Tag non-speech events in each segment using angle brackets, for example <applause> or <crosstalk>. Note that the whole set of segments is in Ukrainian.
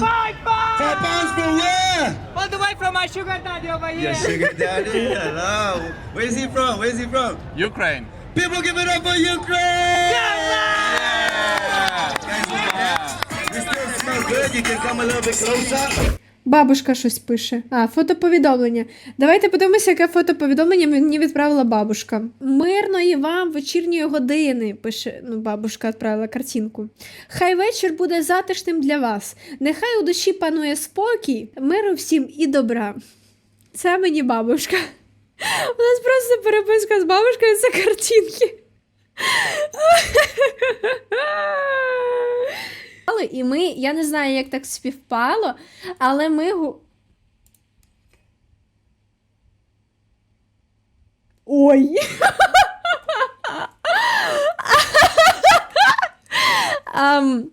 Five pounds! Five for where? All the way from my sugar daddy over here. Your sugar daddy? Hello. Where's he from? Where's he from? Ukraine. People give it up for Ukraine! Yeah! yeah. yeah. yeah. yeah. yeah. yeah. yeah. yeah. yeah. yeah. yeah. You can come a little bit closer. Бабушка щось пише. А, фотоповідомлення. Давайте подивимося, яке фотоповідомлення мені відправила бабушка. Мирної вам вечірньої години, пише ну, бабушка відправила картинку. Хай вечір буде затишним для вас. Нехай у душі панує спокій, миру всім і добра. Це мені бабушка. У нас просто переписка з бабушкою це картинки. Але і ми, я не знаю, як так співпало, але ми. гу- Ой. <laughs> Ам,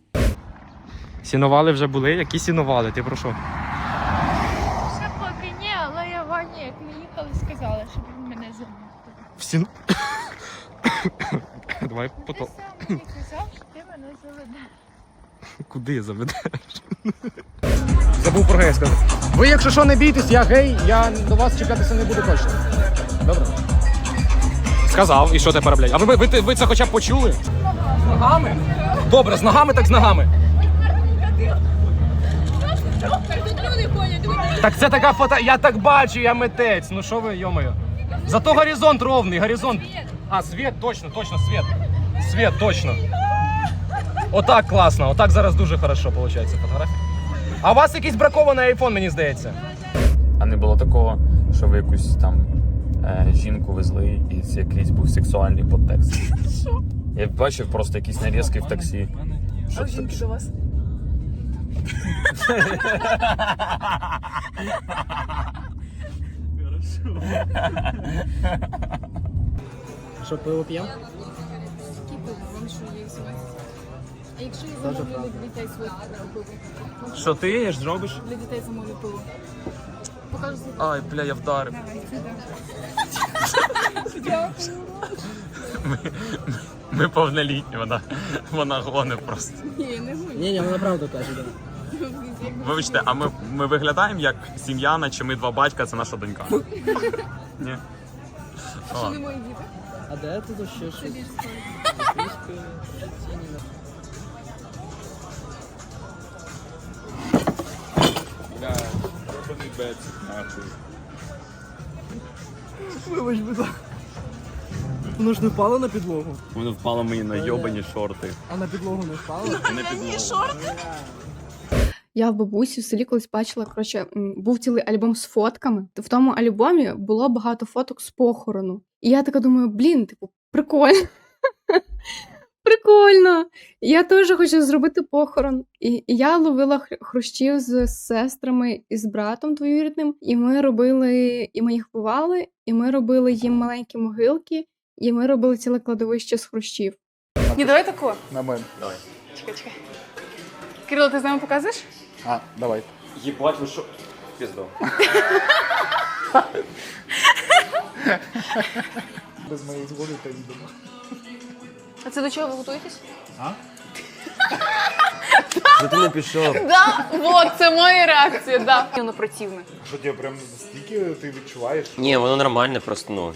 Сінували вже були? Які сінували? Ти про що? Ще поки ні, але я Вані, як ми їхали, сказала, щоб він мене замовив. В. <coughs> Давай Ти потом. сам мені казав, що ти мене заведеш. Куди заведеш? Забув про гей сказати. Ви, якщо що, не бійтесь, я гей, я до вас чекатися не буду точно. Добре? Сказав, і що тепер, блядь? А ви, ви, ви це хоча б почули? З ногами? Добре, з ногами, так з ногами. Так це така фото, я так бачу, я митець. Ну що ви, йомою. Зато горизонт ровний, горизонт. А, світ, точно, точно, світ. Світ, точно. Отак класно, отак зараз дуже хорошо виходить фотографія. А у вас якийсь бракований айфон, мені здається. А не було такого, що ви якусь там е, жінку везли і це якийсь був сексуальний подтекст. Я бачив просто якісь нарізки в таксі. Що це? до вас? Що, пиво п'ємо? А якщо я замовлю для дітей своє пиво? Що ти їш, зробиш? Для дітей замовлю пиво. Покажу свій Ай, бля, я вдарив. <laughs> Ми, ми повнолітні, вона, вона гоне просто. Ні, не гуй. Ні, ні, вона правду каже, так. Вибачте, а ми, ми виглядаємо як сім'яна, чи ми два батька, це наша донька. <laughs> Ні. О, Не мої діти. А де тут ще щось? Вибач, будь ласка. Воно ж не впало на підлогу, Воно впало мені на йобані шорти. а на підлогу не впало. Не підлогу. Я в бабусі в селі колись бачила, коротше, був цілий альбом з фотками. В тому альбомі було багато фоток з похорону. І я така думаю, блін, типу, прикольно. Прикольно. Я теж хочу зробити похорон. І я ловила хрущів з сестрами і з братом двоюрідним, і ми робили, і ми їх ховали, і ми робили їм маленькі могилки, і ми робили ціле кладовище з хрущів. Ні, давай тако. на мене. Давай. Чекай, чекай. Кирило, ти з нами показуєш? А, давай. Єбать, ви що? Піздо. Без моєї згоди та їдемо. А це до чого ви готуєтесь? Що <laughs> ти не пішов? Да, вот, це моя реакція, да. Воно противне. Що тебе прям настільки ти відчуваєш? Ні, воно нормальне, просто ну.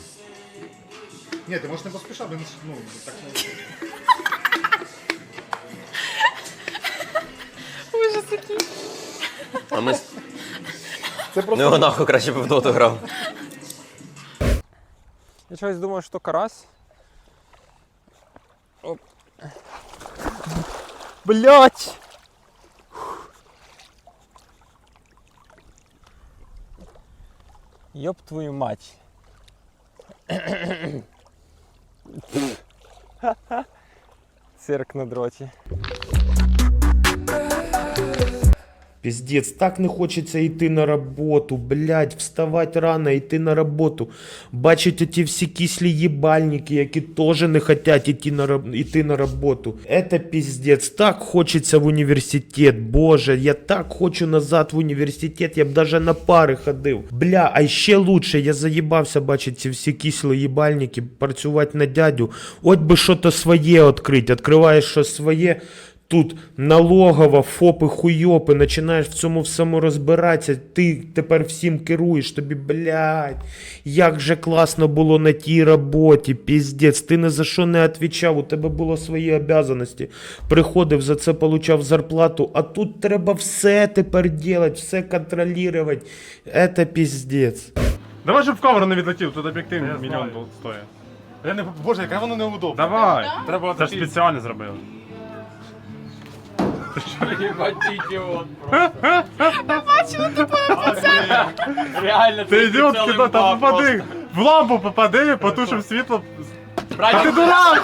Ні, ти можеш не поспішати, ну, так не <laughs> Ужас який. А ми. Це Ну його нахуй краще б в доту грав. Я чогось думаю, що карась. Оп. Блять! Ёб твою мать. Цирк на дроті. Піздець, так не хочеться йти на роботу, блядь, вставати рано, йти на роботу. Бачить оті всі кислі їбальники, які теж не хочуть йти на, йти на роботу. Это піздець, так хочеться в університет, боже, я так хочу назад в університет, я б даже на пари ходив. Бля, а ще лучше, я заїбався бачити ці всі кислі їбальники, працювати на дядю. От би що-то своє відкрити, відкриваєш щось своє, Тут налогова, ФОПи, хуйопи, починаєш в цьому всьому розбиратися, ти тепер всім керуєш, тобі, блядь, як же класно було на тій роботі, піздець, ти ні за що не відповідав, у тебе було свої обов'язаності. Приходив, за це получав зарплату, а тут треба все тепер робити, все контролювати. Это піздець. Давай, щоб в камеру не відлетів, тут об'єктив мільйон стоїть. Я не, боже, яке воно неудобно. Давай. Треба це ж спеціально зробили. Реально, Ти ідіот, кида, та попади, в лампу попади, потушив світло. Та ти дурак!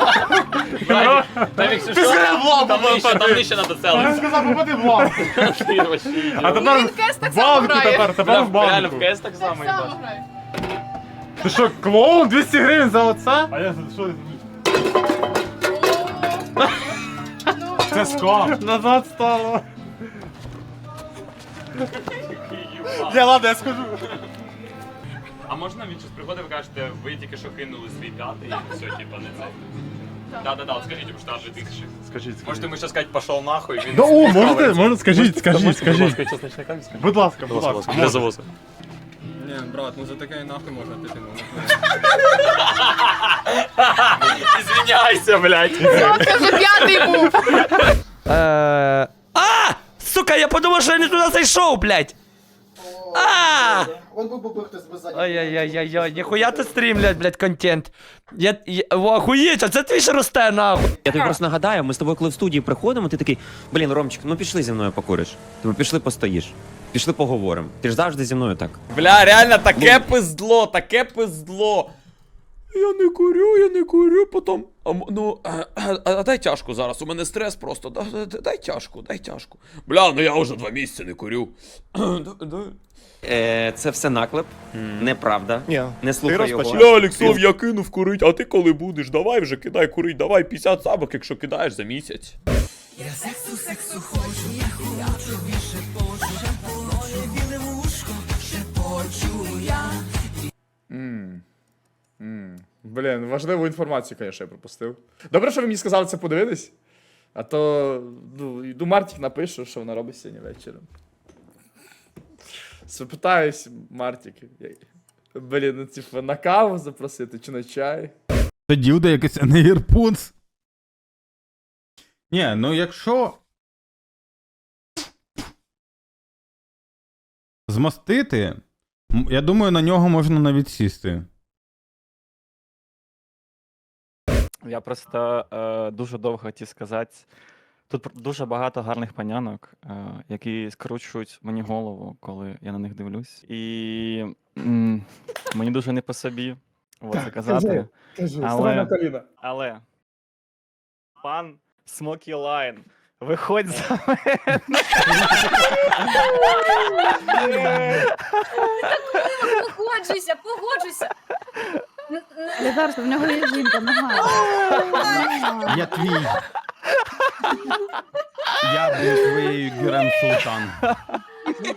Там якщо Ти сказав в лампу там нижче, там попади! нижче надо Він целиться. сказав, попади в лампу. Ти вообще ідіот. А тепер в банку тепер, тепер в Реально в. КС так само їбаш. Ти що, клоун? 200 гривень за оце? А я за що? Це скам. Назад стало. Я ладно, я скажу. А можна він щось приходить, ви кажете, ви тільки що кинули свій п'ятий і все, типа, не це. Да, да, да, от скажіть, що там 2000. Скажіть, Можете ми ще сказати, пошов нахуй, він... Да, о, можете, можете, скажіть, скажіть, скажіть. скажи. Будь ласка, будь ласка. Для завозу. Ні, брат, ну за таке нахуй можна піти. Извиняйся, блядь. Це вже п'ятий був. Е, А! Сука, я подумав, що я не туди зайшов, блядь! А! Ай-яй-яй-яй, ніхуя ти стрімлять, блядь, контент. Я, я о, охуєть, а це твій росте, нахуй. Я тобі просто нагадаю, ми з тобою коли в студії приходимо, ти такий, блін, Ромчик, ну пішли зі мною покуриш. Типу, пішли постоїш. Пішли поговоримо. Ти ж завжди зі мною так. Бля, реально, таке пиздло, таке пиздло. Я не курю, я не курю, потім. А, ну, а, а, а дай тяжку зараз, у мене стрес просто. Да, да, да, дай тяжку, дай тяжку. Бля, ну я вже два місяці не курю. <clears throat> Е, це все наклеп, неправда. Ні. Не слухай його. Бля, Олексов, я кинув курить, а ти коли будеш? Давай вже кидай курить, давай 50 сабок, якщо кидаєш за місяць. Блін, важливу інформацію, звісно, я пропустив. Добре, що ви мені сказали це подивитись. А то ну, йду Мартік напишу, що вона робить сьогодні вечором. Запитаюсь, Мартік. Блін, ну типу, на каву запросити чи на чай. Це ділда якийсь, а не AirPods. Ні, ну якщо. Змастити, м, я думаю, на нього можна навіть сісти. Я просто е, дуже довго хотів сказати. Тут дуже багато гарних панянок, е, які скручують мені голову, коли я на них дивлюсь. І м, мені дуже не по собі от, це казати. Кажи, Але- коліна. Але пан Смокі Лайн, виходь за мене. Погоджуйся, погоджуйся. Не зараз, в нього є жінка, нога. Я твій. Я буду твоєю Гюрем Султан.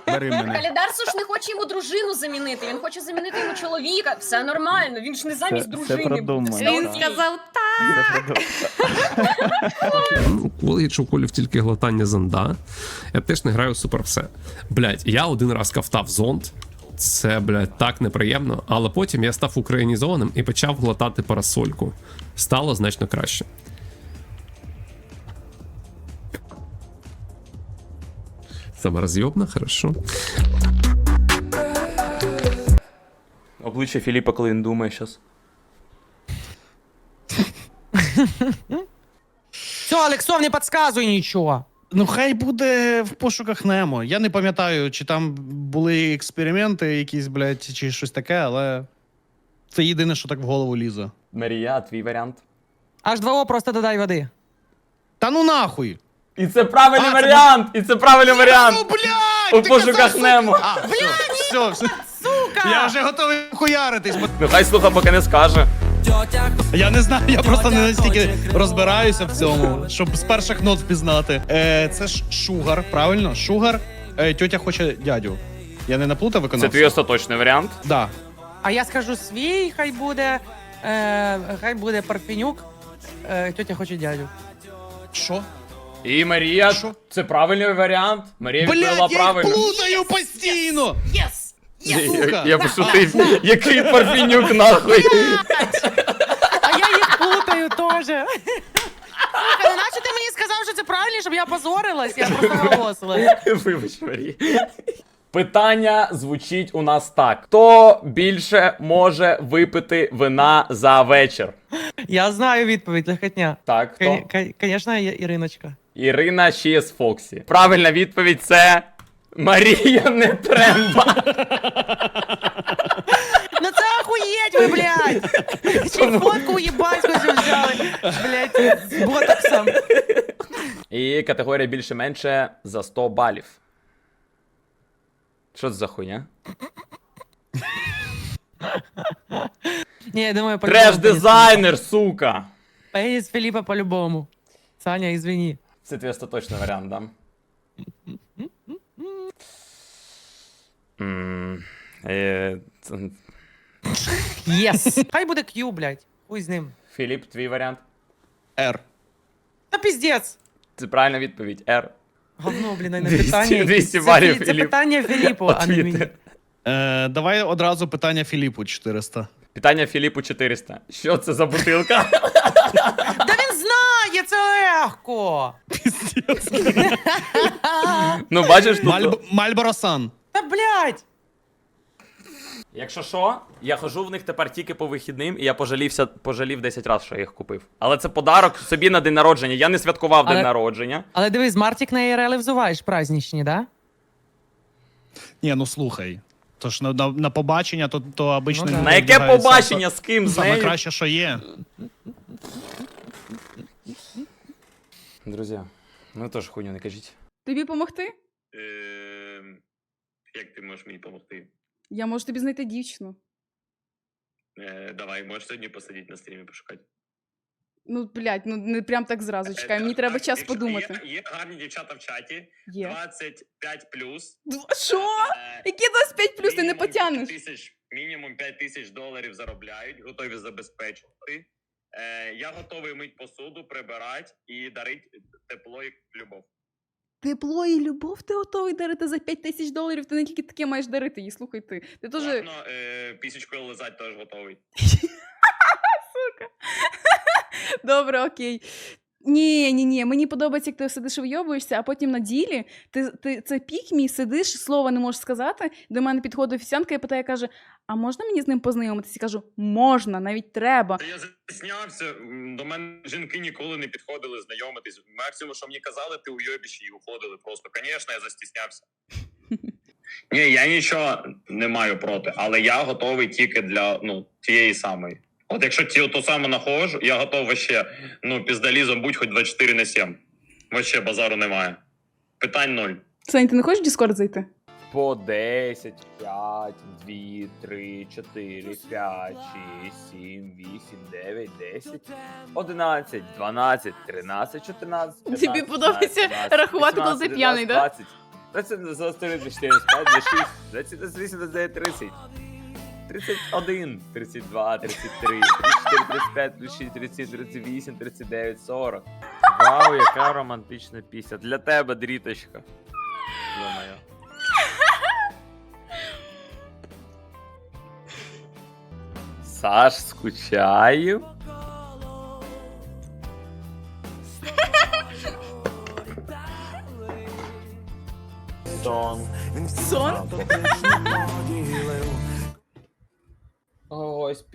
Бери мене. Калідарсо ж не хоче йому дружину замінити. Він хоче замінити йому чоловіка. Все нормально. Він ж не замість Це- це дружини. буде. продумано, Все так. окей. Коли я чув колів тільки глотання зонда, я теж не граю супер все. Блять, я один раз ковтав зонд. Це, блядь, так неприємно, але потім я став українізованим і почав глотати парасольку. Стало значно краще. Саморазйобно, хорошо. Обличчя Філіпа, коли він думає. Все, Олексов, не підказуй нічого. Ну, хай буде в пошуках Немо. Я не пам'ятаю, чи там були експерименти якісь, блядь, чи щось таке, але це єдине, що так в голову лізе. Марія, твій варіант. Аж 2 просто додай води. Та ну нахуй! І це правильний А, це варіант! І це правильний варіант! Ну, блядь! У ти пошуках казав, сука! Немо. А, все, все, все. Сука! Я вже готовий хуяритись. бо- Ну хай слуха, поки не скаже. Я не знаю, я просто не настільки розбираюся в цьому, щоб з перших нот впізнати. Е, це ж шугар, правильно? Шугар. Е, тьотя хоче дядю. Я не наплутав Це виконавця? твій остаточний варіант. Да. А я скажу свій, хай буде. Е, хай буде Парфенюк. Е, тьотя хоче дядю. Що? І Марія, Що? це правильний варіант. Марія відповіла Блядь, я їх правильно. плутаю постійно! Єс! Я, сука! я пошутив. Який парфінюк нахуй. А я їх плутаю теж. Слухай, ну наче ти мені сказав, що це правильно, щоб я позорилась, я просто наголосила. Вибач, Марія. Питання звучить у нас так: хто більше може випити вина за вечір? Я знаю відповідь, легкотня. Так, хто? Звісно, Іриночка. Ірина Чіс Фоксі. Правильна відповідь це Марія не треба. Ну це охуєть ви, блядь! Чи фотку їбанську взяли, блядь, з ботоксом. І категорія більше-менше за 100 балів. Що це за хуйня? Ні, я думаю, по-любому Треш-дизайнер, сука! Пеніс Філіпа по-любому. Саня, извини. Це твій остаточний варіант, да? М, е, ц- Єс! Хай буде Q, блядь. Хуй з ним. Філіп, твій варіант. Р. Та піздець! Це правильна відповідь. Р. Говно, блін, а не 200 питання. 200 Це балів, фі- Це Філіп. питання Філіпу, а не Отвіти. мені. Е, давай одразу питання Філіпу 400. Питання Філіпу 400. Що це за бутилка? Та він знає, це легко! <laughs> ну, бачиш, тут... Мальб... Мальборо Сан. Та блядь! Якщо що, я хожу в них тепер тільки по вихідним, і я пожалівся, пожалів 10 разів, що я їх купив. Але це подарок собі на день народження. Я не святкував Але- день народження. Але дивись, Мартік на ІРЛ взуваєш праздничні, да? Ні, ну слухай. Тож на, на, на побачення, то, то обично Ну да. На яке вдягаються побачення з ким? З Саме нею? краще, що є. Друзі, ну теж хуйню не кажіть. Тобі помогти? Як ти можеш мені допомогти? Я можу тобі знайти дівчину. Давай, можеш сьогодні посидіти на стрімі пошукати. Ну, блядь, ну не прям так зразу чекай, мені треба час подумати. Є, гарні дівчата в чаті. Є. 25 плюс. Дв- Що? Які 25 плюс ти не потягнеш? Тисяч, мінімум 5 тисяч доларів заробляють, готові забезпечувати. Е, я готовий мить посуду, прибирати і дарити тепло і любов. Тепло і любов ти готовий дарити за 5 тисяч доларів, ти не тільки таке маєш дарити їй, слухай ти. Ти теж. Ладно, е, пісічкою лизать теж готовий. <laughs> Сука. Добре, окей. Ні, ні, ні, мені подобається, як ти сидиш вийобуєшся, а потім на ділі ти, ти це пік мій, сидиш, слова не можеш сказати. До мене підходить офіціантка і питає, каже: А можна мені з ним познайомитися? Я кажу, можна, навіть треба. Та я застіснявся. м, До мене жінки ніколи не підходили знайомитись. Максимум, що мені казали, ти уйобіш і уходили просто. Звісно, я застіснявся. <laughs> Ні, я нічого не маю проти, але я готовий тільки для ну, тієї самої. От якщо ті, ту саму нахожу, я готов вообще, ну, піздалізом будь хоч 24 на 7. Вообще базару немає. Питань ноль. Сань, ти не хочеш в Discord зайти? По 10, 5, 2, 3, 4, 5, 6, 7, 8, 9, 10, 11, 12, 13, 14, 15, Тобі подобається 16, рахувати, коли ти 18, п'яний, да? 20, 20, 21, 24, 25, 26, 27, 28, 29, 30. 31, 32, 33, 34, 35, 36, 37, 38, 39, 40. Вау, яка романтична пісня. Для тебе, дріточка. Ё-моё. Саш, скучаю. Сон. Сон?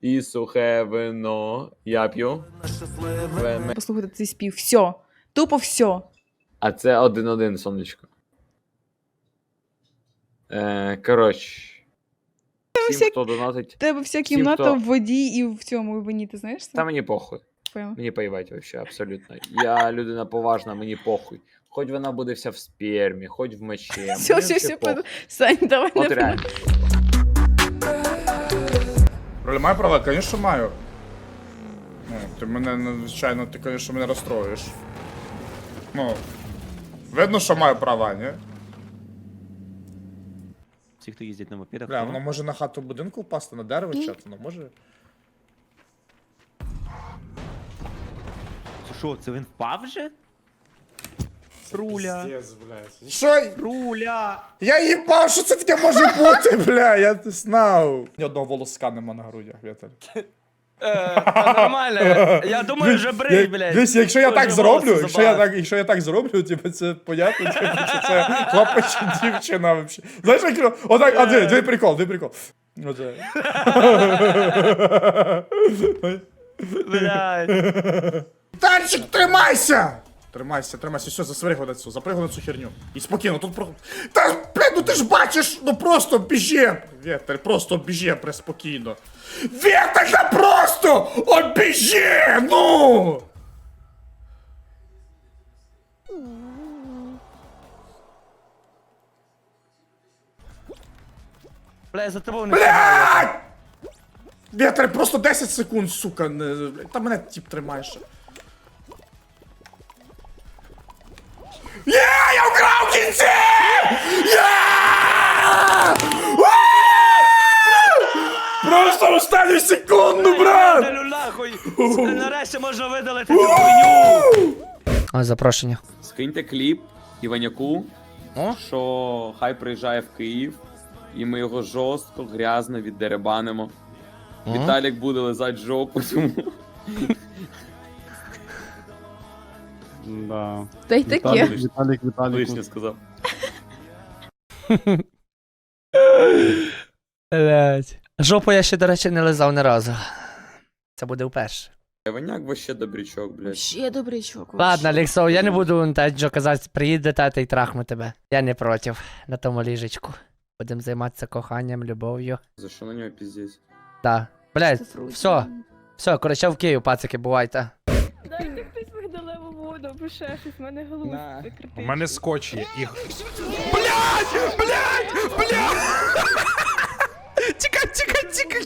І сухе вино я п'ю. Веме- Послухайте цей спів. Все. Тупо все. А це один-один, сонечко. Е, коротше. Всім, всяк- хто донатить. Тебе вся Всім, кімната хто- в воді і в цьому вині, ти знаєш це? Та мені похуй. Поняла. Мені поїбать вообще, абсолютно. Я людина поважна, мені похуй. Хоч вона буде вся в спермі, хоч в мечі. Все, все, все. Сань, давай От не реально. Роля маю права, звісно, маю. Ну, ти мене, ну, звичайно, ти, звісно, мене розстроїш. Ну, видно, що маю права, ні? Всі, хто їздять на мопедах. Бля, воно може на хату будинку впасти, на дерево чи воно може. Це Що, це він впав вже? Руля. Що? Руля! Я їбав, що це таке може бути, бля, я не знав. Ні одного волоска нема на грудях, Віталь. Нормально. Я думаю, вже брий, блядь. Дивись, якщо я так зроблю, якщо я забагато. так, якщо я так зроблю, типу це понятно, типу, що це хлопець чи дівчина вообще. Знаєш, як отак, а диви, диви прикол, диви прикол. Оце. Блядь. Танчик, тримайся! Тримайся, тримайся, все, засвиригли на цю, запригли на цю херню. І спокійно, тут про. Та, блядь, ну ти ж бачиш, ну просто біжи! Вітер, просто біжи, преспокійно. Вітер, та просто обіжи, ну! Блядь, за тобою не Блядь! Вітер, просто 10 секунд, сука, не... Та мене тип тримає вкрав кінці! Просто останню секунду, брат! Нарешті можна видалити цю хуйню! Ось запрошення. Скиньте кліп Іваняку, що хай приїжджає в Київ, і ми його жорстко, грязно віддеребанимо. Віталік буде лизати жопу цьому. Да. Та й таке. Віталік, Віталік. Лишнє сказав. Блять. Жопу я ще, до речі, не лизав ні разу. Це буде вперше. Іваняк вообще добрячок, блядь. Ще добрячок. Ладно, Ліксов, я не буду Таджо казати, приїде тата і трахну тебе. Я не проти. На тому ліжечку. Будемо займатися коханням, любов'ю. За що на нього піздець? Так. Блять, все. Все, коротше, в Київ, пацики, бувайте. Дайте воду, або ще щось, в мене голова У мене скотч є. І... Тікай, тікай, тікай!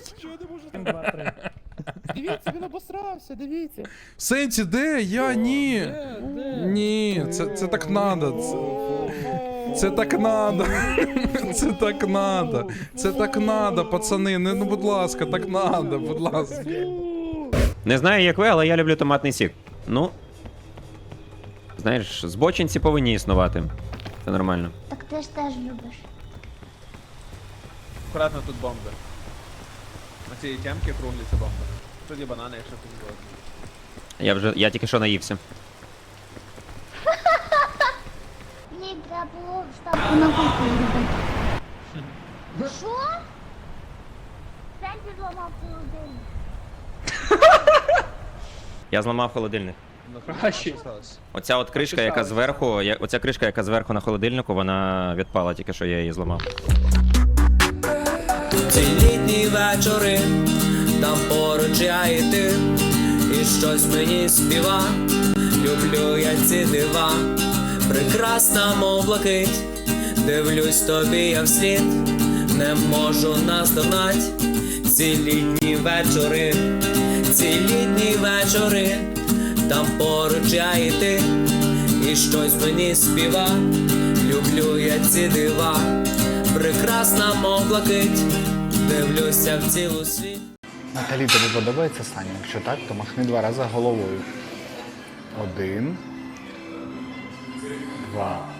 Дивіться, він обосрався, дивіться. Сенсі, де? Я ні. Ні, це, це так надо. Це, це так надо. <laughs> Це так надо. Це так надо, пацани. Не, ну, будь ласка, так надо, будь ласка. Не знаю, як ви, але я люблю томатний сік. Ну. Знаєш, збочинці повинні існувати. Це нормально. Так ти ж теж любиш. Аккуратно тут бомби. На цій тямці круглі це бомби. Тоді банани, якщо ти згоден. Я вже. я тільки що наївся. <laughs> Ні, треба було вставку на кухню робити. <laughs> Що? Сенсі зламав холодильник. Я зламав холодильник. Краще. Оця от кришка, яка зверху, я- оця кришка, яка зверху на холодильнику, вона відпала, тільки що я її зламав. Ці літні вечори, там поруч я і ти, і щось мені співа, люблю я ці дива, прекрасна, мов блакить, дивлюсь тобі я вслід, не можу наздогнать, ці літні вечори, ці літні вечори, там поруч я і ти, і щось мені співа, люблю я ці дива, прекрасна, мов блакить, дивлюся в цілу світ. Наталі, тобі подобається Саня? Якщо так, то махни два рази головою. Один. Два.